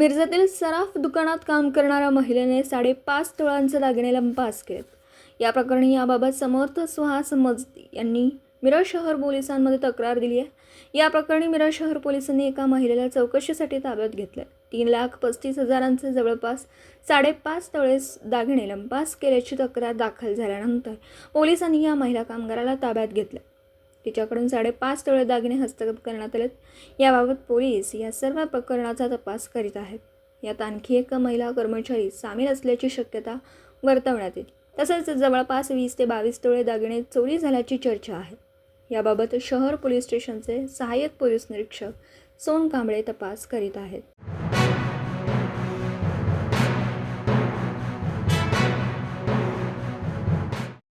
मिरजातील सराफ दुकानात काम करणाऱ्या महिलेने साडेपाच तोळांचे दागिने लंपास केलेत. या प्रकरणी याबाबत समर्थ सुहास मजदी यांनी मिरज शहर पोलिसांमध्ये तक्रार दिली आहे. या प्रकरणी मिरज शहर पोलिसांनी एका महिलेला चौकशीसाठी ताब्यात घेतले तीन लाख पस्तीस हजारांचे जवळपास साडेपाच तळे दागिने लंपास केल्याची तक्रार दाखल झाल्यानंतर पोलिसांनी या महिला कामगाराला ताब्यात घेतल्या. तिच्याकडून साडेपाच तोळे दागिने हस्तगत करण्यात आलेत. याबाबत पोलीस या सर्व प्रकरणाचा तपास करीत आहेत. यात आणखी एक महिला कर्मचारी सामील असल्याची शक्यता वर्तवण्यात येईल तसंच जवळपास वीस ते बावीस तोळे दागिने चोरी झाल्याची चर्चा आहे. याबाबत शहर पोलीस स्टेशनचे सहाय्यक पोलीस निरीक्षक सोन कांबळे तपास करीत आहेत.